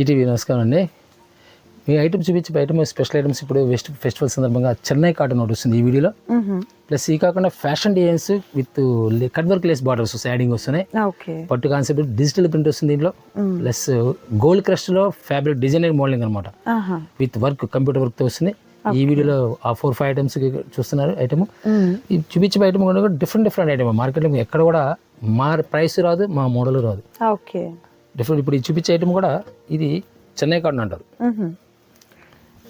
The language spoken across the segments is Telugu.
ఈటీవీ నమస్కారం అండి. మీ ఐటమ్ చూపించే ఐటమ్ స్పెషల్ ఐటమ్స్ ఇప్పుడు వెస్ట్ ఫెస్టివల్ సందర్భంగా చెన్నై కాటన్ ఒకటి వస్తుంది ఈ వీడియోలో. ప్లస్ ఈ కాకుండా fashion designs with cut work lace borders వస్తాయి యాడింగ్ వస్తున్నాయి. పట్టు కాన్సెప్ట్ డిజిటల్ ప్రింట్ వస్తుంది దీంట్లో. ప్లస్ గోల్డ్ క్రస్ట్లో ఫ్యాబ్రిక్ డిజైనర్ మోడలింగ్ అనమాట విత్ వర్క్ కంప్యూటర్ వర్క్తో వస్తుంది. ఈ వీడియోలో ఆ ఫోర్ ఫైవ్ ఐటమ్స్ చూస్తున్నారు ఐటమ్. చూపించే ఐటమ్ కూడా డిఫరెంట్ డిఫరెంట్ ఐటమ్. మార్కెట్లో ఎక్కడ కూడా మా ప్రైస్ రాదు మా మోడల్ రాదు. ఓకే. డిఫరెంట్ ఇప్పుడు చూపించే ఐటమ్ కూడా ఇది చెన్నై కాటన్ అంటారు.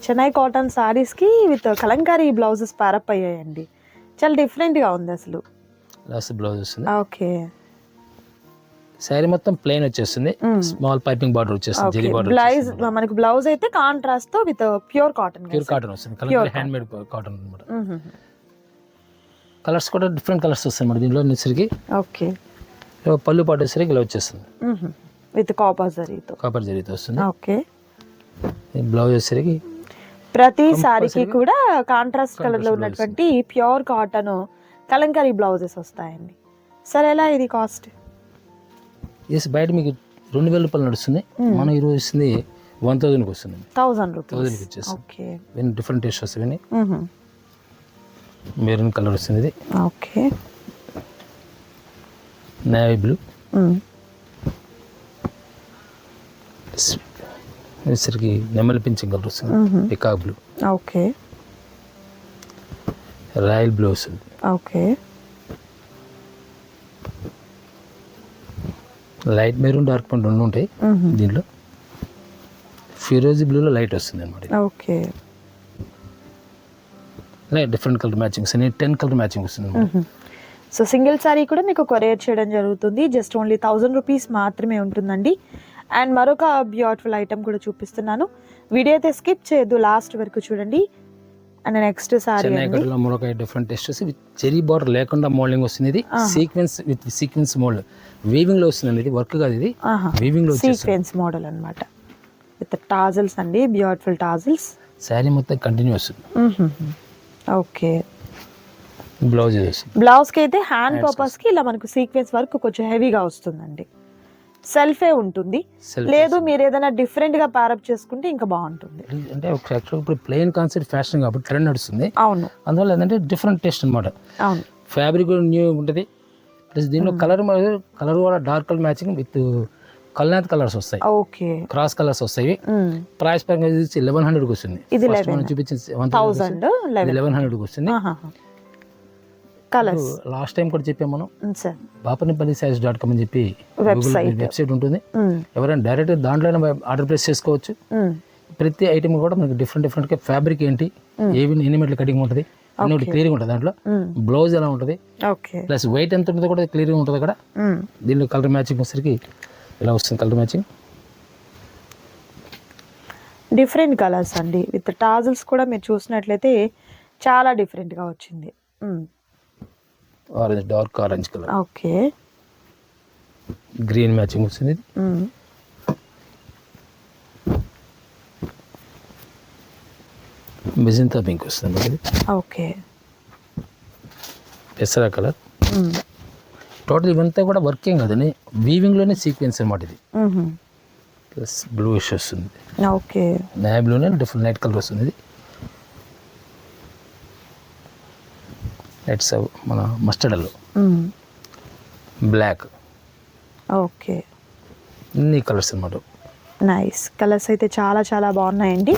చెన్నై కాటన్ సారీస్కి విత్ కలంకారీ బ్లౌజెస్ పారప్ అయ్యాయండి చాలా డిఫరెంట్గా ఉంది అసలు. లాస్ట్ బ్లౌజ్ వస్తుంది. ఓకే. శారీ మొత్తం ప్లెయిన్ వచ్చేస్తుంది. స్మాల్ పైపింగ్ బార్డర్ వచ్చేస్తుంది జెరీ బార్డర్ బ్లౌజ్ మనకి బ్లౌజ్ అయితే కాంట్రాస్ట్తో with pure cotton pure cotton వస్తుంది. కలర్ హ్యాండ్ మేడ్ కాటన్ అనమాట. కలర్స్ కూడా డిఫరెంట్ కలర్స్ వస్తాయి మరి దీంట్లో. వచ్చేసరికి ఓకే. పళ్ళు పాటు వచ్చేసరికి ఇలా వచ్చేస్తుంది. విత్ కాపర్ జరీతో కాపర్ జరీతో వస్తుంది. ఓకే. బ్లౌజ్ వచ్చేసరికి ప్రతి సారీకి కూడా కాంట్రాస్ట్ కలర్లో ఉన్నటువంటి ప్యూర్ కాటన్ కలంకారీ బ్లౌజెస్ వస్తాయండి. సరే ఎలా ఇది కాస్ట్ ఎస్ బయట మీకు రెండు వేల రూపాయలు నడుస్తుంది. మనం ఈరోజు ఇస్తుంది వన్ థౌజండ్కి వస్తుంది. థౌజండ్ థౌజండ్కి వచ్చేస్తుంది. ఓకే. డిఫరెంట్ టేస్ట్ వస్తాయి మెరూన్ కలర్ వస్తుంది ఇది. ఓకే. నేవీ బ్లూ వచ్చేసరికి నెమలి వస్తుంది peacock blue. Okay. Royal blue వస్తుంది. ఓకే. లైట్ మెరూన్ డార్క్ పండు రెండు ఉంటాయి దీంట్లో. ఫిరోజీ బ్లూలో లైట్ వస్తుంది అనమాట okay. Light different colour matchings అన్ని టెన్ కలర్ మ్యాచింగ్ వస్తుంది. సో సింగిల్ సారీ కూడా మీకు కొరియర్ చేయడం జరుగుతుంది. జస్ట్ ఓన్లీ థౌజండ్ రూపీస్ మాత్రమే ఉంటుందండి. అండ్ మరొక బ్యూటిఫుల్ ఐటమ్ కూడా చూపిస్తున్నాను. వీడియో అయితే స్కిప్ చేయొద్దు లాస్ట్ వరకు చూడండి. అండ్ నెక్స్ట్ సారీ మరొక different test with cherry border లేకుండా మోడలింగ్ వస్తుంది ఇది. సీక్వెన్స్ విత్ సీక్వెన్స్ మోల్డ్ వీవింగ్లో వస్తుంది ఇది వర్క్ కాదు ఇది. వీవింగ్లో సీక్వెన్స్ మోడల్ అన్నమాట. విత్ టాజల్స్ అండి బ్యూటిఫుల్ టాజల్స్ శారీ మొత్తం కంటిన్యూ వస్తుంది ఓకే. బ్లౌజ్ బ్లౌజ్కి అయితే హ్యాండ్ పర్పస్కి ఇలా మనకు సీక్వెన్స్ వర్క్ కొంచెం హెవీగా వస్తుందండి. సెల్ఫే ఉంటుంది. లేదు మీరు ఏదైనా డిఫరెంట్గా ప్యారప్ చేసుకుంటే ఇంకా బాగుంటుంది. అంటే యాక్చువల్ ఇప్పుడు ప్లెయిన్ కాన్సెప్ట్ ఫ్యాషన్ కాబట్టి ట్రెండ్ నడుస్తుంది. అవును. అందువల్ల ఏంటంటే డిఫరెంట్ టేస్ట్ అనమాట అవును. ఫ్యాబ్రిక్ న్యూ ఉంటుంది. ప్లస్ దీనిలో కలర్ కలర్ కూడా డార్క్ కలర్ మ్యాచింగ్ విత్ కల్నాథ్ కలర్స్ వస్తాయి. ఓకే. క్రాస్ కలర్స్ వస్తాయి. ప్రైస్ పరంగా ఇది లెవెన్ హండ్రెడ్కి వస్తుంది ఇది మనం చూపించింది లెవెన్ హండ్రెడ్కి వస్తుంది కలర్స్ లాస్ట్ టైం కూడా చెప్పాం మనం. Sir Bapanipalli size dot com అని చెప్పి. వెబ్సైట్ ఉంటుంది. ఎవరైనా డైరెక్ట్ దాంట్లోనే ఆర్డర్ ప్లేస్ చేసుకోవచ్చు. ప్రతి ఐటమ్ కూడా మనకి డిఫరెంట్ డిఫరెంట్గా ఫ్యాబ్రిక్ ఏంటి ఏవి ఎన్ని మీటర్ల కటింగ్ ఉంటుంది అన్ని ఒకటి క్లియర్గా ఉంటుంది దాంట్లో. బ్లౌజ్ ఎలా ఉంటుంది ప్లస్ వెయిట్ ఎంత ఉంటుందో కూడా క్లియర్గా ఉంటుంది అక్కడ. దీనిలో కలర్ మ్యాచింగ్ వచ్చేసరికి ఇలా వస్తుంది కలర్ మ్యాచింగ్ డిఫరెంట్ కలర్స్ అండి. విత్ టాజల్స్ కూడా మీరు చూసినట్లయితే చాలా డిఫరెంట్గా వచ్చింది. Orange dark orange colour. Okay. Green matching వస్తుంది. మెజంతా పింక్ వస్తుంది ఇది. ఓకే. పెసరా కలర్. టోటల్ ఇవంతా కూడా వర్కింగ్ కదండి. వీవింగ్లోనే సీక్వెన్స్ అనమాట ఇది. ప్లస్ బ్లూ వస్తుంది. ఓకే. నాయ్ బ్లూనే డిఫరెంట్ లైట్ కలర్ వస్తుంది ఇది. లైట్స్ మన మస్టర్డ్ అల్లో. Black okay. ఇన్ని కలర్స్ అనమాట నైస్ కలర్స్ అయితే చాలా చాలా బాగున్నాయండి.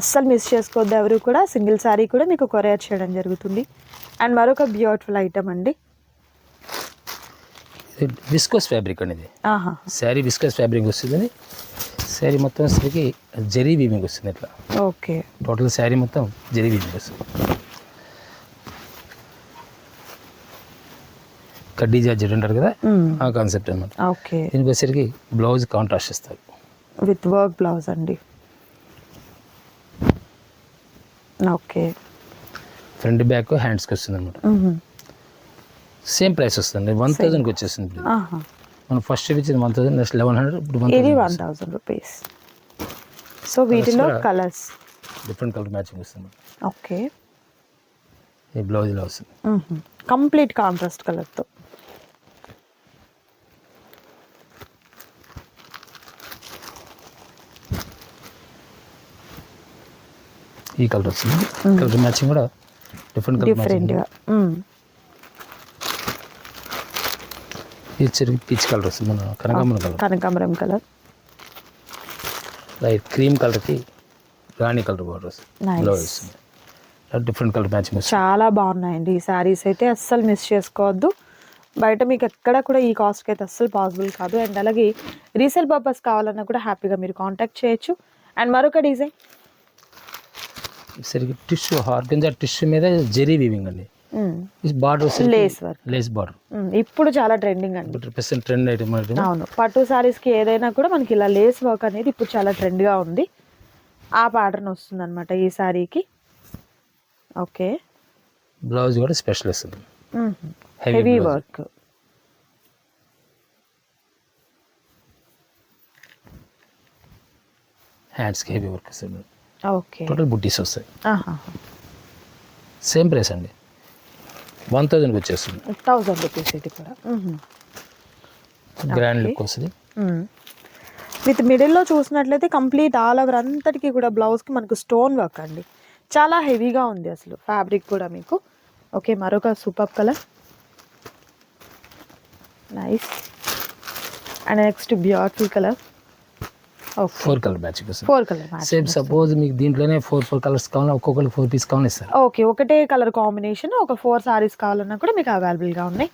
అస్సలు మిస్ చేసుకోవద్దు ఎవరు కూడా. సింగిల్ శారీ కూడా మీకు కొరియర్ చేయడం జరుగుతుంది. అండ్ మరొక బ్యూటిఫుల్ ఐటమ్ అండి. ఇది విస్కోస్ ఫ్యాబ్రిక్ అనేది ఆహా. శారీ విస్కస్ ఫ్యాబ్రిక్ వస్తుంది. శారీ మొత్తం వచ్చేసరికి జరీ వీవింగ్ వస్తుంది ఇట్లా. ఓకే. టోటల్ శారీ మొత్తం జరీ వీవింగ్ వస్తుంది. కడ్డీ జార్జెట్ అంటారు కదా ఆ కాన్సెప్ట్ అనమాట ఓకే. దీనికి వచ్చేసరికి బ్లౌజ్ కాంట్రాస్ట్ ఇస్తారు విత్ వర్క్ బ్లౌజ్ అండి. ఓకే. ఫ్రంట్ బ్యాక్ హ్యాండ్స్కి వస్తుంది అనమాట సేమ్ ప్రైస్ వస్తుంది వన్ ఇప్పుడు ఆహా. మనం ఫస్ట్ ఇచ్చింది one thousand next eleven hundred ఇప్పుడు వన్ థౌజండ్ రూపీస్. సో వీటిలో కలర్స్. డిఫరెంట్ కలర్ మ్యాచింగ్ వస్తుంది. ఓకే. ఈ బ్లౌజ్ ఇలా వస్తుంది కంప్లీట్ కాంట్రాస్ట్ కలర్తో. ఈ కలర్ వచ్చింది కలర్ మ్యాచింగ్ కూడా డిఫరెంట్ కలర్ డిఫరెంట్గా. ఈ చెరుకు పీచ్ కలర్ వస్తుంది మన కనకాంబరం కలర్. కనకాంబరం కలర్. లైట్ క్రీమ్ కలర్కి రాణి కలర్ బార్డర్ వస్తుంది. డిఫరెంట్ కలర్ మ్యాచింగ్ చాలా బాగున్నాయండి ఈ శారీస్ అయితే అస్సలు మిస్ చేసుకోవద్దు. బయట మీకు ఎక్కడ కూడా ఈ కాస్ట్కి అయితే అస్సలు పాసిబుల్ కాదు. అండ్ అలాగే రీసేల్ పర్పస్ కావాలన్నా కూడా హ్యాపీగా మీరు కాంటాక్ట్ చేయొచ్చు. అండ్ మరొక డిజైన్ సరిగ్గా టిష్యూ హార్గంజా టిష్యూ మీద జెరీ వీవింగ్ అండి. Border Lace work. Lace border ఇప్పుడు చాలా ట్రెండింగ్ అండి. పర్సెంట్ ట్రెండ్ ఐటమ్ అవును. పట్టు సారీస్కి ఏదైనా కూడా మనకి ఇలా లేస్ వర్క్ అనేది ఇప్పుడు చాలా ట్రెండ్గా ఉంది. ఆ ప్యాటర్న్ వస్తుంది అనమాట ఈ శారీకి ఓకే. బ్లౌజ్ కూడా స్పెషల్ వస్తుంది హెవీ. వర్క్ హ్యాండ్స్కి హెవీ వర్క్ వస్తుంది ఓకే. టోటల్ బుట్టీస్ వస్తాయి. సేమ్ ప్రైస్ అండి. వన్ థౌజండ్కి వచ్చేస్తుంది. థౌజండ్ రూపీస్ ఇది కూడా. గ్రాండ్ లుక్ వస్తుంది. విత్ మిడిల్లో చూసినట్లయితే కంప్లీట్ ఆల్ ఓవర్ అంతటికి కూడా బ్లౌజ్కి మనకు స్టోన్ వర్క్ అండి. చాలా హెవీగా ఉంది అసలు ఫ్యాబ్రిక్ కూడా మీకు. ఓకే మరొక super colour. Nice and next beautiful colour four colour వస్తుంది ఫోర్ కలర్ సేమ్ సపోజ్ మీకు దీంట్లోనే ఫోర్ ఫోర్ కలర్స్ కావాలి ఒక్కొక్కరికి ఫోర్ పీస్ కావాలి ఇస్తారు. ఓకే ఒకటే కలర్ కాంబినేషన్ ఒక ఫోర్ సారీస్ కావాలన్నా కూడా మీకు అవైలబుల్గా ఉన్నాయి.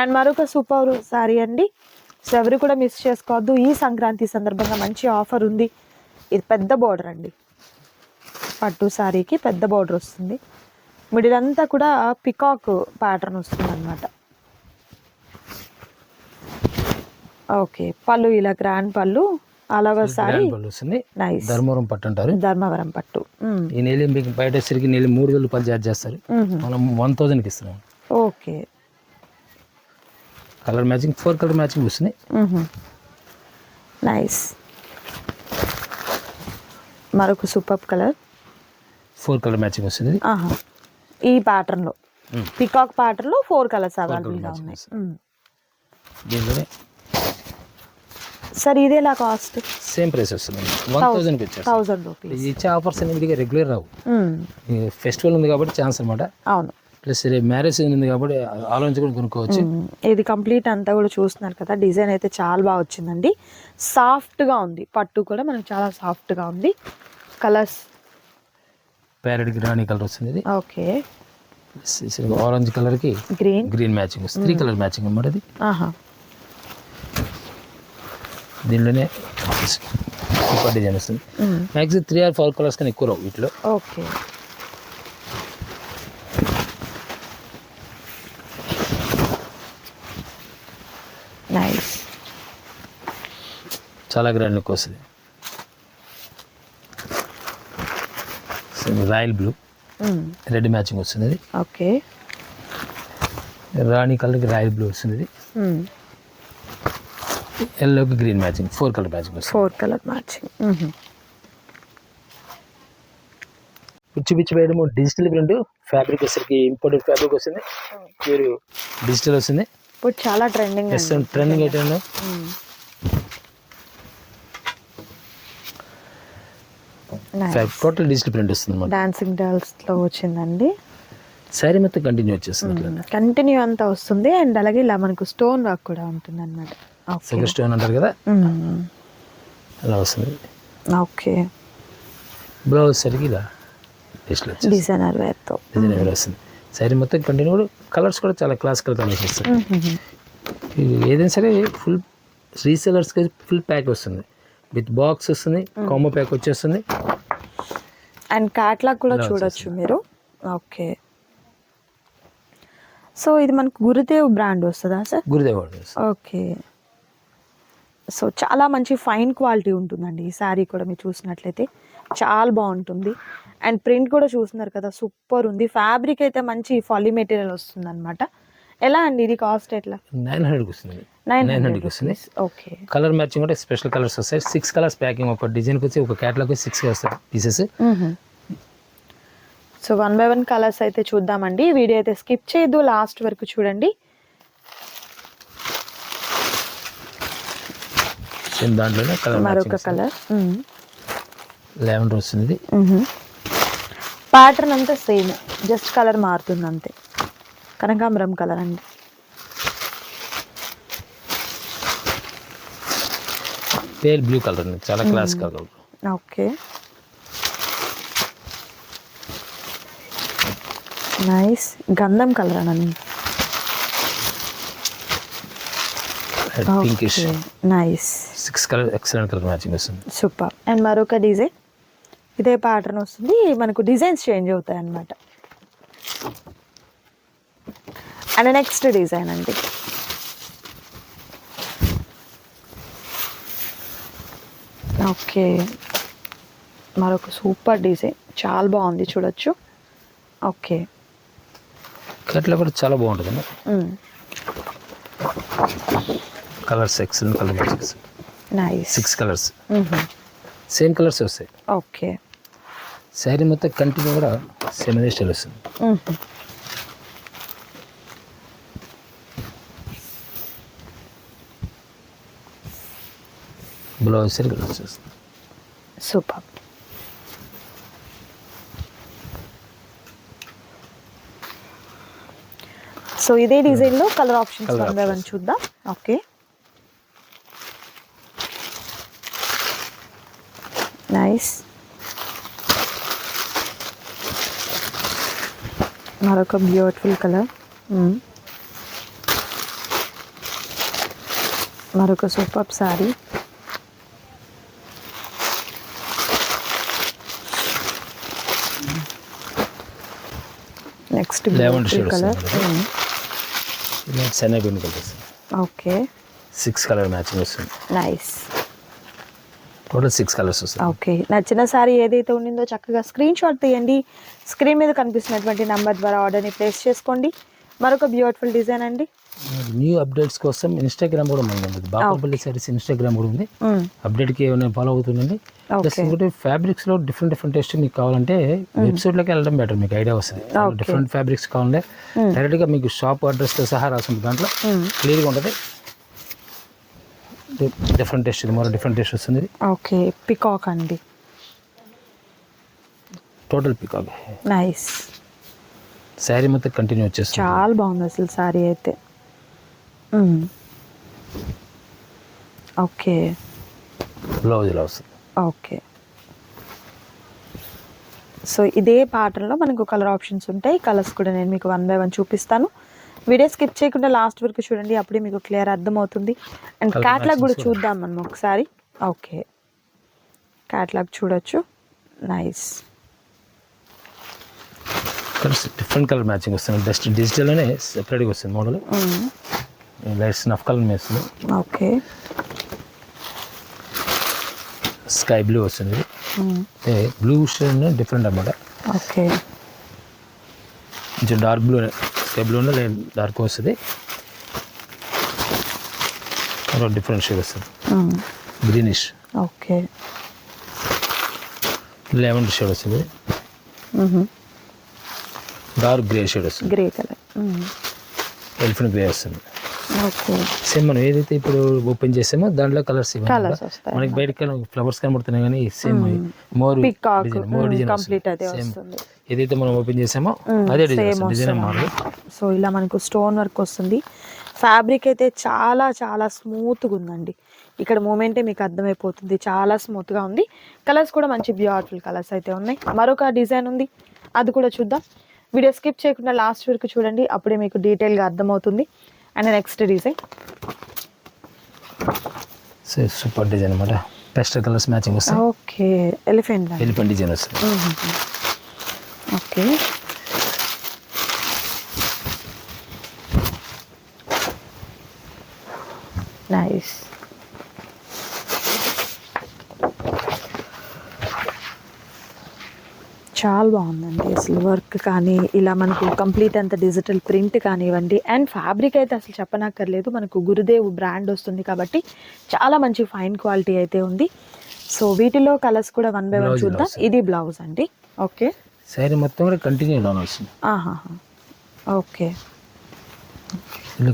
అండ్ మరొక సూపర్ సారీ అండి. సో ఎవరు కూడా మిస్ చేసుకోవద్దు. ఈ సంక్రాంతి సందర్భంగా మంచి ఆఫర్ ఉంది. ఇది పెద్ద బార్డర్ అండి. పట్టు సారీకి పెద్ద బార్డర్ వస్తుంది. మిడిల్ అంతా కూడా పికాక్ ప్యాటర్న్ వస్తుంది అనమాట ఓకే పళ్ళు ఇలా గ్రాండ్ పళ్ళు అలాగా పళ్ళు వస్తుంది. నైస్ ధర్మవరం పట్టు అంటారు. ధర్మవరం పట్టు. ఈ నెల మీకు బయట సరికి నెల మూడు వేలు రూపాయలు చార్జ్ చేస్తారు. మనం వన్ థౌజండ్కి ఇస్తున్నాం. Okay. Colour matching four colour matching వస్తుంది నైస్ మరొక super colour four colour matching వస్తుంది. ఈ ప్యాటర్న్లో. పికాక్ ప్యాటర్న్లో ఫోర్ కలర్స్ అవైలబుల్గా ఉన్నాయి. సార్ ఇది ఎలా కాస్ట్ సేమ్ ప్రైస్ వస్తుంది. వన్ వచ్చేస్తుంది. థౌజండ్ రూపీస్ ఇచ్చే ఆఫర్స్ అనేది రెగ్యులర్ రావు. ఫెస్టివల్ ఉంది కాబట్టి ఛాన్స్ అనమాట అవును. ప్లస్ రేపు మ్యారేజ్ ఉంది కాబట్టి ఆలోచించుకొని కొనుక్కోవచ్చు. Mm. ఇది కంప్లీట్ అంతా కూడా చూస్తున్నారు కదా డిజైన్ అయితే చాలా బాగా వచ్చిందండి. సాఫ్ట్గా ఉంది. పట్టు కూడా మనకు చాలా సాఫ్ట్గా ఉంది. కలర్స్ ప్యారెట్ రాణి కలర్ వస్తుంది ఇది. ఓకే. ఆరెంజ్ కలర్కి గ్రీన్ గ్రీన్ మ్యాచింగ్ వస్తుంది త్రీ కలర్ మ్యాచింగ్ అనమాట ఇది. దీనిలోనే సూపర్ డిజైన్ వస్తుంది. Maximum three or four colours కానీ ఎక్కువ రావు వీటిలో. ఓకే. నైస్ చాలా గ్రాండ్ లుక్ వస్తుంది. Royal blue. రెడ్ మ్యాచింగ్ వస్తుంది ఓకే. రాణి కలర్కి రాయల్ బ్లూ వస్తుంది ఎల్లోకి green matching four colour matching వస్తుంది. Four colour matching. పిచ్చి పిచ్చి వేయడం డిజిటల్ ప్రింట్ ఫ్యాబ్రిక్ వచ్చేసరికి ఇంపోర్టెడ్ ఫ్యాబ్రిక్ వస్తుంది. ప్యూర్ డిజిటల్ వస్తుంది. ఇప్పుడు చాలా trending trending item total digital print వస్తుంది డాన్సింగ్ డాల్స్లో వచ్చిందండి. శారీ మొత్తం కంటిన్యూ వచ్చేస్తుంది కంటిన్యూ అంతా వస్తుంది. అండ్ అలాగే ఇలా మనకు స్టోన్ వర్క్ కూడా ఉంటుంది అనమాట స్టోన్ అంటారు కదా? అలా వస్తుంది. ఓకే బ్లౌజ్ సరికి ఇలా డిజిటల్ వచ్చేస్తుంది. డిజైనర్ వేర్ వస్తుంది. శారీ మొత్తం కంటిన్యూ కూడా కలర్స్ కూడా చాలా క్లాసికల్ కలర్స్ వస్తాయి. ఇది ఏదైనా సరే ఫుల్ రీసెలర్స్కి ఫుల్ ప్యాక్ వస్తుంది. విత్ బాక్స్ వస్తుంది కాంబో ప్యాక్ వచ్చేస్తుంది. అండ్ క్యాట్లాగ్ కూడా చూడొచ్చు మీరు. ఓకే సో ఇది మనకు గురుదేవ్ బ్రాండ్ వస్తుందా సార్ గురుదేవ్. ఓకే సో చాలా మంచి ఫైన్ క్వాలిటీ ఉంటుందండి ఈ శారీ కూడా మీరు చూసినట్లయితే. చాలా బాగుంటుంది. అండ్ ప్రింట్ కూడా చూస్తున్నారు కదా సూపర్ ఉంది. ఫ్యాబ్రిక్ అయితే మంచి ఫాలీ మెటీరియల్ వస్తుంది అనమాట ఎలా అండి ఇది కాస్ట్ ఎట్లా? నైన్ హండ్రెడ్కి వస్తుంది. నైన్ హండ్రెడ్ వస్తుంది ఓకే కలర్ మ్యాచింగ్ కూడా స్పెషల్ కలర్స్ వస్తాయి. సిక్స్ కలర్స్ ప్యాకింగ్ ఒక డిజైన్కి వచ్చి ఒక క్యాటలాగ్ సిక్స్ వస్తాయి pieces so one by one colours అయితే చూద్దామండి. వీడియో అయితే స్కిప్ చేయొద్దు. లాస్ట్ వరకు చూడండి. దాంట్లోనే కలర్ మరొక కలర్ లెవెన్ వస్తుంది. ప్యాటర్న్ అంతా సేమ్ జస్ట్ కలర్ మారుతుంది అంతే. కనకాంబరం కలర్ అండి. పేల్ బ్లూ కలర్ అండి చాలా క్లాస్ కలర్. ఓకే. నైస్. గంధం కలర్ అనండి pinkish nice. Six colour excellent colour matching వస్తుంది. సూపర్. అండ్ మరొక డిజైన్. ఇదే ప్యాటర్న్ వస్తుంది. మనకు డిజైన్స్ చేంజ్ అవుతాయి అన్నమాట అండ్ నెక్స్ట్ డిజైన్ అండి. ఓకే. మరొక సూపర్ డిజైన్ చాలా బాగుంది చూడొచ్చు. ఓకే. కట్లో కూడా చాలా బాగుంటుందండి Mm. Colours excellent colour nice six colours same colours వస్తాయి. ఓకే. శారీ మొత్తం కంటిన్యూ కూడా సేమ్ అదే స్టైల్ వస్తుంది. బ్లౌజ్ సరి కలర్స్ వస్తుంది సూపర్ సో ఇదే డిజైన్లో colour options Colour one by one options. చూద్దాం. ఓకే నైస్ మరొక బ్యూటిఫుల్ కలర్ మరొక super sari next shade colour శనగపిండి colour okay six colour matching వస్తుంది. నైస్ టోటల్ సిక్స్ కలర్స్ వస్తుంది. ఓకే నచ్చిన సారీ ఏదైతే ఉండిందో చక్కగా స్క్రీన్ షాట్ తీయండి. స్క్రీన్ మీద కనిపిస్తున్నటువంటి నెంబర్ ద్వారా ఆర్డర్ని ప్లేస్ చేసుకోండి. మరొక బ్యూటిఫుల్ డిజైన్ అండి. న్యూ అప్డేట్స్ కోసం ఇన్స్టాగ్రామ్ కూడా మనది ఉంది బాపపల్లి సారీస్ ఇన్స్టాగ్రామ్ కూడా ఉంది. అప్డేట్కి ఏమైనా ఫాలో అవుతుందండి? ప్లస్. ఇంకోటి ఫ్యాబ్రిక్స్లో డిఫరెంట్ డిఫరెంట్ టెస్ట్ మీకు కావాలంటే వెబ్సైట్లోకి వెళ్ళడం బెటర్ మీకు ఐడియా వస్తుంది. డిఫరెంట్ ఫ్యాబ్రిక్స్ కావాలంటే డైరెక్ట్గా మీకు షాప్ అడ్రస్తో సహా రాస్తుంది దాంట్లో. క్లియర్గా ఉంటుంది. డిఫరెంట్ టెస్ట్ మరో డిఫరెంట్ టెస్ట్ వస్తుంది ఓకే. పికాక్ అండి. టోటల్ పికాక్ నైస్ శారీ మొత్తం కంటిన్యూ వచ్చేస్తుంది. చాలా బాగుంది అసలు సారీ అయితే. ఓకే. బ్లౌజ్ ఇలా వస్తుంది ఓకే. సో ఇదే ప్యాటర్న్లో మనకు కలర్ ఆప్షన్స్ ఉంటాయి. కలర్స్ కూడా నేను మీకు వన్ బై వన్ చూపిస్తాను. వీడియో స్కిప్ చేయకుండా లాస్ట్ వరకు చూడండి. అప్పుడే మీకు క్లియర్ అర్థమవుతుంది. అండ్ క్యాట్లాగ్ కూడా. చూద్దాం మనం ఒకసారి. ఓకే. క్యాట్లాగ్ చూడొచ్చు. నైస్ డిఫరెంట్ కలర్ మ్యాచింగ్ వస్తుంది జస్ట్ డిజిటల్లోనే సెపరేట్గా వస్తుంది మోడల్ లైట్ స్నఫ్ కలర్ వేస్తుంది ఓకే స్కై బ్లూ వస్తుంది ఇది బ్లూ షేడ్ డిఫరెంట్ అన్నమాట ఓకే కొంచెం dark blue sky blue dark వస్తుంది డిఫరెంట్ షేడ్ వస్తుంది గ్రీనిష్ ఓకే లెమన్ షేడ్ వస్తుంది డార్క్ గ్రే షేడ్ వస్తుంది గ్రే కలర్ ఎలిఫెంట్ గ్రే వస్తుంది సేమ్ మనం ఏదైతే ఇప్పుడు ఓపెన్ చేసామో దాంట్లో కలర్స్ మనకి బయట ఫ్లవర్స్ కనబడుతున్నాయి కానీ సేమ్ మోర్ మోర్ డిజైన్ ఏదైతే మనం ఓపెన్ చేసామో అదే డిజైన్ సో ఇలా మనకు స్టోన్ వర్క్ వస్తుంది. ఫ్యాబ్రిక్ అయితే చాలా చాలా స్మూత్గా ఉందండి. ఇక్కడ మూమెంటే మీకు అర్థమైపోతుంది. చాలా స్మూత్గా ఉంది. కలర్స్ కూడా మంచి బ్యూటిఫుల్ కలర్స్ అయితే ఉన్నాయి. మరొక డిజైన్ ఉంది. అది కూడా చూద్దాం. వీడియో స్కిప్ చేయకుండా లాస్ట్ వరకు చూడండి. అప్పుడే మీకు డీటెయిల్గా అర్థమవుతుంది. And next design so super design అనమాట పెస్టల్ కలర్స్ మ్యాచింగ్ వస్తాయి ఓకే ఎలిఫెంట్ ఎలిఫెంట్ డిజైన్ వస్తుంది ఓకే నైస్ చాలా బాగుందండి. అసలు వర్క్ కానీ ఇలా మనకు కంప్లీట్ అంత డిజిటల్ ప్రింట్ కానివ్వండి. అండ్ ఫ్యాబ్రిక్ అయితే అసలు చెప్పనక్కర్లేదు. మనకు గురుదేవ్ బ్రాండ్ వస్తుంది కాబట్టి చాలా మంచి ఫైన్ క్వాలిటీ అయితే ఉంది. సో వీటిలో కలర్స్ కూడా వన్ బై వన్ చూద్దాం. ఇది బ్లౌజ్ అండి. ఓకే. శారీ మొత్తం కూడా కంటిన్యూ వస్తుంది ఓకే.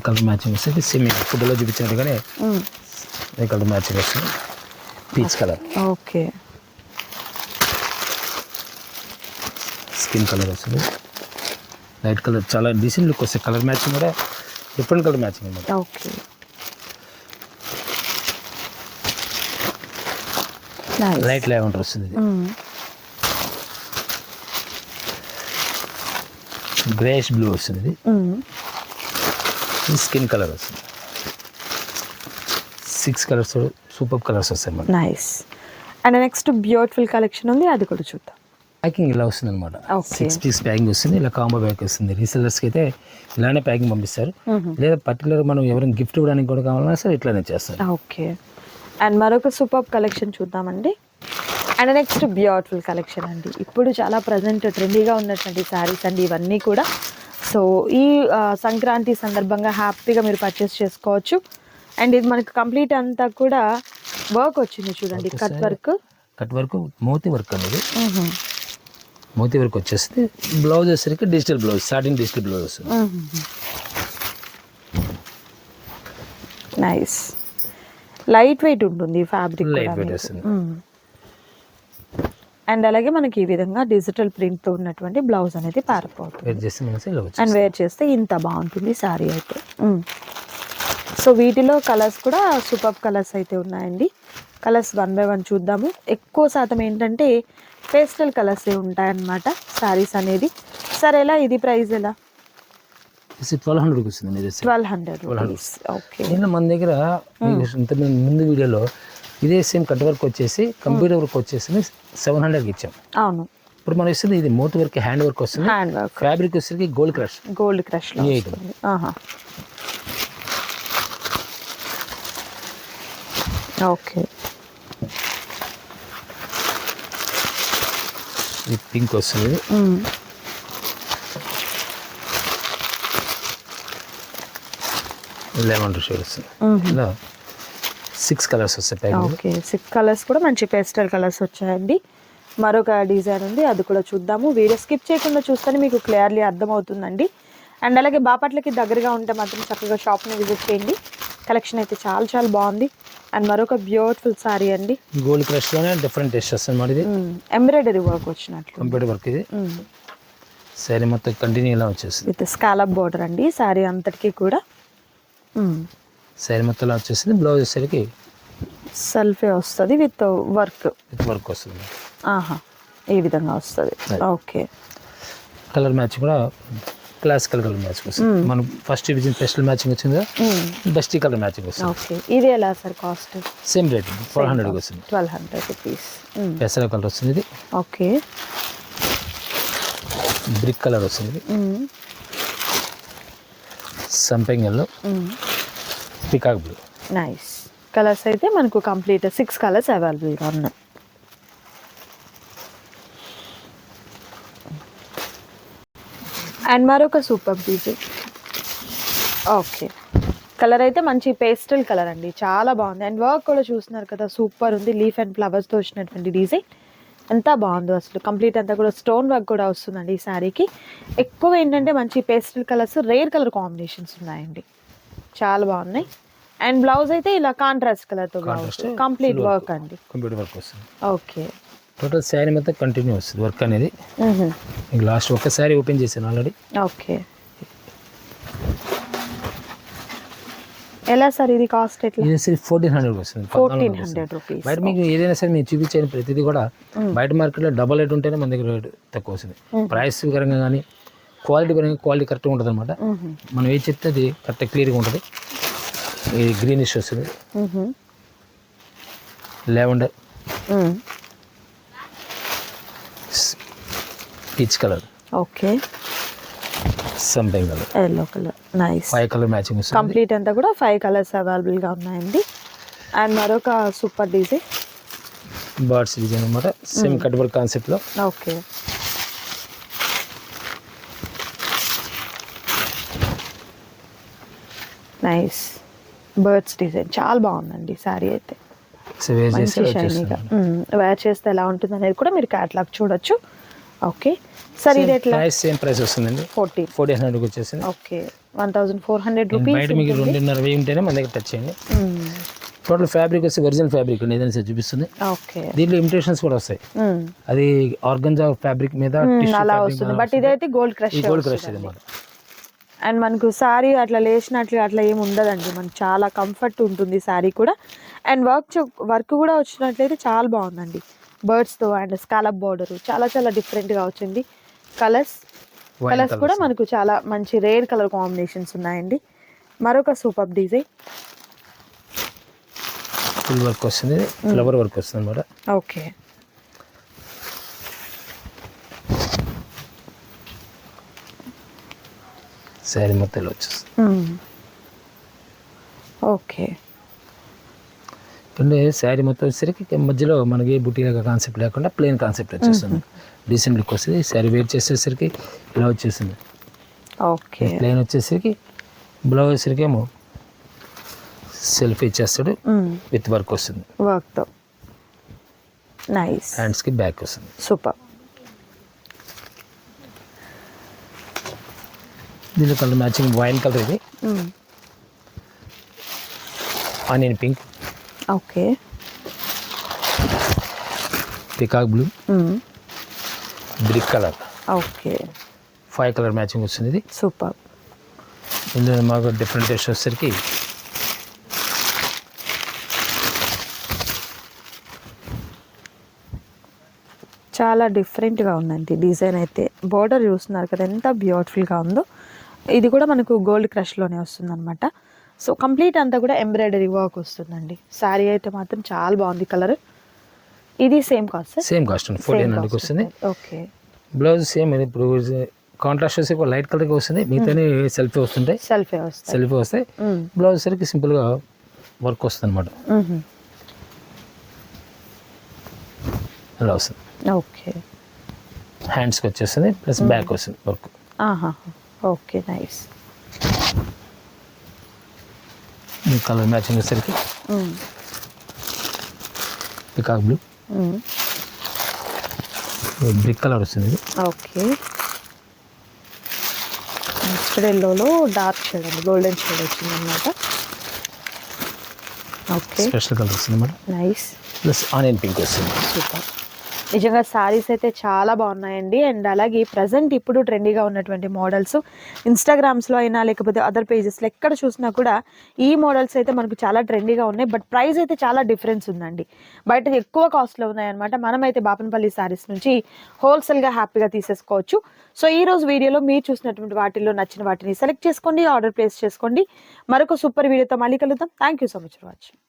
కలర్ మ్యాచింగ్ వస్తుంది. సేమ్ ఫోటోలో చూపించినట్టుగానే కలర్ మ్యాచింగ్ వస్తుంది. Peach colour okay. Skin colour వస్తుంది. లైట్ కలర్ చాలా డీసెంట్ లుక్ వస్తుంది. కలర్ మ్యాచింగ్ కూడా డిఫరెంట్ కలర్ మ్యాచింగ్ అనమాట. ఓకే లైట్ లెవెండర్ వస్తుంది గ్రేష్ బ్లూ వస్తుంది ఇది. ఇది స్కిన్ కలర్ వస్తుంది. సిక్స్ కలర్స్ సూపర్ కలర్స్ వస్తాయి nice and next beautiful collection ఉంది అది కూడా చూద్దాం. ప్యాకింగ్ ఇలా వస్తుంది అనమాట. సిక్స్ పీస్ ప్యాకింగ్ వస్తుంది ఇలా కాంబో ప్యాక్ వస్తుంది. రీసెల్లర్స్కి అయితే ఇలానే ప్యాకింగ్ పంపిస్తారు. లేదా పర్టికులర్ మనం ఎవరైనా గిఫ్ట్ ఇవ్వడానికి కూడా కావాలన్నా సరే ఇట్లానే చేస్తారు. ఓకే. అండ్ మరొక సూపర్ కలెక్షన్ చూద్దామండి. అండ్ నెక్స్ట్ బ్యూటిఫుల్ కలెక్షన్ అండి. ఇప్పుడు చాలా ప్రజెంట్ ట్రెండీగా ఉన్నటువంటి శారీస్ అండి ఇవన్నీ కూడా. సో ఈ సంక్రాంతి సందర్భంగా హ్యాపీగా మీరు పర్చేస్ చేసుకోవచ్చు. అండ్ ఇది మనకు కంప్లీట్ అంతా కూడా వర్క్ వచ్చింది చూడండి. Cut. Work cut work moti work అనేది. మోతీ వర్క్ వచ్చేస్తే బ్లౌజ్ వచ్చేసరికి digital blouse starting digital blouse. వస్తుంది నైస్ లైట్ వెయిట్ ఉంటుంది ఫ్యాబ్రిక్ లైట్ వెయిట్ వస్తుంది. అండ్ అలాగే మనకి ఈ విధంగా డిజిటల్ ప్రింట్తో ఉన్నటువంటి బ్లౌజ్ అనేది పారిపోతుంది. అండ్ వేర్ చేస్తే ఇంత బాగుంటుంది శారీ అయితే. సో వీటిలో కలర్స్ కూడా సూపర్ కలర్స్ అయితే ఉన్నాయండి. కలర్స్ వన్ బై వన్ చూద్దాము. ఎక్కువ శాతం ఏంటంటే పేస్టల్ కలర్స్ ఉంటాయన్నమాట శారీస్ అనేది. సరే ఎలా? ఇది ప్రైస్ ఎలా? ట్వెల్వ్ హండ్రెడ్కి వస్తుంది ట్వెల్వ్ హండ్రెడ్ ఓకే. నేను మన దగ్గర ముందు వీడియోలో ఇదే సేమ్ కట్ వర్క్ వచ్చేసి కంప్యూటర్ వర్క్ వచ్చేసి సెవెన్ హండ్రెడ్కి ఇచ్చాం. అవును. ఇప్పుడు మనం ఇస్తుంది ఇది మోతీ వర్క్ హ్యాండ్ వర్క్ వస్తుంది. Hand work. ఫ్యాబ్రిక్ వచ్చేసరికి గోల్డ్ క్రష్. గోల్డ్ క్రష్లో ఈ item. వస్తుంది ఆహా ఓకే. ఇది పింక్ వస్తుంది. లెమన్ షేడ్ వస్తుంది. ఇలా సిక్స్ కలర్స్ వస్తాయి ప్యాకెట్ ఓకే. సిక్స్ కలర్స్ కూడా మంచి పేస్టల్ కలర్స్ వచ్చాయండి. మరొక డిజైన్ ఉంది అది కూడా చూద్దాము. వీడియో స్కిప్ చేయకుండా చూస్తేనే మీకు క్లియర్లీ అర్థమవుతుందండి. అండ్ అలాగే బాపట్లకి దగ్గరగా ఉంటే మాత్రం చక్కగా షాప్ని విజిట్ చేయండి. కలెక్షన్ అయితే చాలా చాలా బాగుంది. అండ్ మరొక బ్యూటిఫుల్ సారీ అండి. గోల్డ్ క్రష్లోనే డిఫరెంట్ టేస్ట్ వస్తుంది అన్నమాట ఇది. ఎంబ్రాయిడరీ వర్క్ వచ్చినట్లు. కంప్యూటర్ వర్క్ ఇది. శారీ మొత్తం కంటిన్యూ ఇలా వచ్చేస్తుంది విత్ స్కాలప్ బోర్డర్ అండి. సారీ అంతటికి కూడా. శారీ మొత్తం ఇలా వచ్చేసింది. బ్లౌజ్ వచ్చేసరికి సెల్ఫే వస్తుంది విత్ వర్క్. విత్ వర్క్ వస్తుంది. ఆహా. ఈ విధంగా వస్తుంది. ఓకే. కలర్ మ్యాచ్ కూడా క్లాసికల్ కలర్ మ్యాచ్ వస్తుంది. మనం ఫస్ట్ డివిజన్ స్పెషల్ మ్యాచింగ్ వచ్చింది డస్టీ కలర్ మ్యాచింగ్ వస్తుంది. ఓకే ఇది ఎలా sir cost same rate four హండ్రెడ్కి వస్తుంది. ట్వెల్వ్ హండ్రెడ్ రూపీస్ పెసర కలర్ వస్తుంది ఇది. ఓకే బ్రిక్ కలర్ వస్తుంది సంపెంగ్ yellow peacock blue nice colours అయితే మనకు కంప్లీట్ సిక్స్ కలర్స్ అవైలబుల్గా ఉన్నాయి. అండ్ మరొక సూపర్ డిజైన్ ఓకే. కలర్ అయితే మంచి పేస్టల్ కలర్ అండి. చాలా బాగుంది. అండ్ వర్క్ కూడా చూస్తున్నారు కదా సూపర్ ఉంది. లీఫ్ అండ్ ఫ్లవర్స్తో వచ్చినటువంటి డిజైన్. ఎంత బాగుందో అసలు. కంప్లీట్ అంతా కూడా స్టోన్ వర్క్ కూడా వస్తుందండి ఈ శారీకి. ఎక్కువ ఏంటంటే మంచి pastel colours rare colour combinations ఉన్నాయండి. చాలా బాగున్నాయి. అండ్ బ్లౌజ్ అయితే ఇలా కాంట్రాస్ట్ కలర్తో బ్లౌజ్. కంప్లీట్ వర్క్ అండి. ఓకే. టోటల్ శారీ మొత్తం కంటిన్యూ వస్తుంది వర్క్ అనేది. మీకు లాస్ట్ ఒక శారీ ఓపెన్ చేశాను ఆల్రెడీ. ఓకే. ఎలా సార్ ఇది కాస్ట్ ఎట్లా? ఇది సరే ఫోర్టీన్ హండ్రెడ్ వస్తుంది ఫోర్టీన్ హండ్రెడ్ రూపీస్ బయట మీకు ఏదైనా సరే మీరు చూపించే ప్రతిదీ కూడా బయట మార్కెట్లో డబల్ రేట్ ఉంటేనే మన దగ్గర రేట్ తక్కువ వస్తుంది. ప్రైస్ పరంగా కానీ క్వాలిటీ పరంగా క్వాలిటీ కరెక్ట్గా ఉంటుంది అనమాట మనం ఏది చెప్తే అది కరెక్ట్ క్లియర్గా ఉంటుంది. ఇది గ్రీనిష్ వస్తుంది. Lavender. Peach colour. Okay. Something colour yellow colour nice five colour matching complete అంతా కూడా ఫైవ్ కలర్స్ అవైలబుల్గా ఉన్నాయండి. అండ్ మరొక సూపర్ డిజైన్ బర్డ్స్ డిజైన్ అనమాట సేమ్ కట్ వర్క్ కాన్సెప్ట్లో ఓకే నైస్ బర్డ్స్ డిజైన్ చాలా బాగుందండి శారీ అయితే. వేర్ వేర్ చేస్తే ఎలా ఉంటుంది అనేది కూడా మీరు క్యాట్లాగ్ చూడొచ్చు. ఓకే సార్ ఇది ఎట్లా? ప్రైస్ సేమ్ ప్రైస్ వస్తుందండి. ఫోర్టీన్ ఫోర్టీన్ హండ్రెడ్కి వచ్చేసింది. Okay. One thousand four hundred బయట రూపీస్ మీకు రెండున్నర వెయ్యి ఉంటేనే మన దగ్గర టచ్ చేయండి. టోటల్ ఫ్యాబ్రిక్ వచ్చి ఒరిజినల్ ఫ్యాబ్రిక్ అండి ఏదైనా సరే చూపిస్తుంది. ఓకే. దీంట్లో ఇమిటేషన్స్ కూడా వస్తాయి. అది ఆర్గంజా ఫ్యాబ్రిక్ మీద అలా వస్తుంది. బట్ ఇదైతే గోల్డ్ క్రష్ గోల్డ్ క్రష్ ఇది అన్నమాట. అండ్ మనకు శారీ అట్లా లేచినట్లు అట్లా ఏమి ఉండదండి. మనకు చాలా కంఫర్ట్ ఉంటుంది శారీ కూడా. అండ్ వర్క్ వర్క్ కూడా వచ్చినట్లయితే చాలా బాగుందండి. బర్డ్స్తో అండ్ స్కాలప్ బార్డర్ చాలా చాలా డిఫరెంట్గా వచ్చింది. కలర్స్. కలర్స్ కూడా. మనకు చాలా మంచి రేర్ కలర్ కాంబినేషన్స్ ఉన్నాయండి. మరొక సూపర్ డిజైన్ ఫుల్ వర్క్ వస్తుంది. ఫ్లవర్ వర్క్ వస్తుంది అనమాట ఓకే. శారీ మొత్తం వచ్చేస్తుంది ఓకే. అంటే శారీ మొత్తం వచ్చేసరికి మధ్యలో మనకి బుటీలాగా కాన్సెప్ట్ లేకుండా ప్లెయిన్ కాన్సెప్ట్ వచ్చేస్తుంది. డీసెంట్ లుక్ వస్తుంది. శారీ వెయిట్ చేసేసరికి ఇలా వచ్చేసింది. ఓకే. ప్లెయిన్ వచ్చేసరికి బ్లౌజ్ వచ్చేసరికి ఏమో సెల్ఫ్ ఇచ్చేస్తాడు విత్ వర్క్ వస్తుంది. వర్క్తో నైస్ హ్యాండ్స్కి బ్యాక్ వస్తుంది. సూపర్ దీనిలో కలర్ మ్యాచింగ్ వైన్ కలర్ ఇది. Onion pink. Okay. Peacock blue. Brick colour. Okay. Five colour matching వస్తుంది ఇది సూపర్. ఇందులో మాకు డిఫరెంట్ టేస్ట్ వచ్చేసరికి చాలా డిఫరెంట్గా ఉందండి డిజైన్ అయితే. బోర్డర్ చూస్తున్నారు కదా ఎంత బ్యూటిఫుల్గా ఉందో. ఇది కూడా మనకు గోల్డ్ క్రష్లోనే వస్తుంది అనమాట సో కంప్లీట్ అంతా కూడా ఎంబ్రాయిడరీ వర్క్ వస్తుందండి. శారీ అయితే మాత్రం చాలా బాగుంది కలర్ ఇది సేమ్ కాస్ట్ సేమ్ కాస్ట్ అండి ఫోర్టీన్ హండ్రెడ్కి వస్తుంది. ఓకే బ్లౌజ్ సేమ్ ఇప్పుడు కాంట్రాస్ట్ వచ్చి లైట్ కలర్కి వస్తుంది. మిగతాని సెల్ఫీ వస్తుంటాయి. సెల్ఫే వస్తాయి. సెల్ఫీ వస్తాయి. బ్లౌజ్ సరికి సింపుల్గా వర్క్ వస్తుంది అనమాట మ్మ్. అలా వస్తుంది. ఓకే హ్యాండ్స్కి వచ్చేస్తుంది. ప్లస్ బ్యాక్ వస్తుంది work okay nice colour matching వచ్చేసరికి పికాక్ బ్లూ బ్రిక్ కలర్ వస్తుంది ఓకే. నెక్స్ట్ ఎల్లోలో డార్క్ షేడ్ అండి గోల్డెన్ షేడ్ వచ్చింది అనమాట ఓకే. స్పెషల్ కలర్ వస్తుంది అనమాట నైస్. ప్లస్ ఆనియన్ పింక్ వస్తుంది. సూపర్. నిజంగా శారీస్ అయితే చాలా బాగున్నాయండి. అండ్ అలాగే ప్రజెంట్ ఇప్పుడు ట్రెండీగా ఉన్నటువంటి మోడల్స్ ఇన్స్టాగ్రామ్స్లో అయినా లేకపోతే అదర్ పేజెస్లో ఎక్కడ చూసినా కూడా ఈ మోడల్స్ అయితే మనకు చాలా ట్రెండీగా ఉన్నాయి. బట్ ప్రైస్ అయితే చాలా డిఫరెన్స్ ఉందండి. బయట ఎక్కువ కాస్ట్లో ఉన్నాయన్నమాట. మనమైతే బాపనపల్లి శారీస్ నుంచి హోల్సేల్గా హ్యాపీగా తీసేసుకోవచ్చు. సో ఈ రోజు వీడియోలో మీరు చూసినటువంటి వాటిల్లో నచ్చిన వాటిని సెలెక్ట్ చేసుకోండి ఆర్డర్ ప్లేస్ చేసుకోండి. మరొక సూపర్ వీడియోతో మళ్ళీ కలుద్దాం. Thank you so much for watching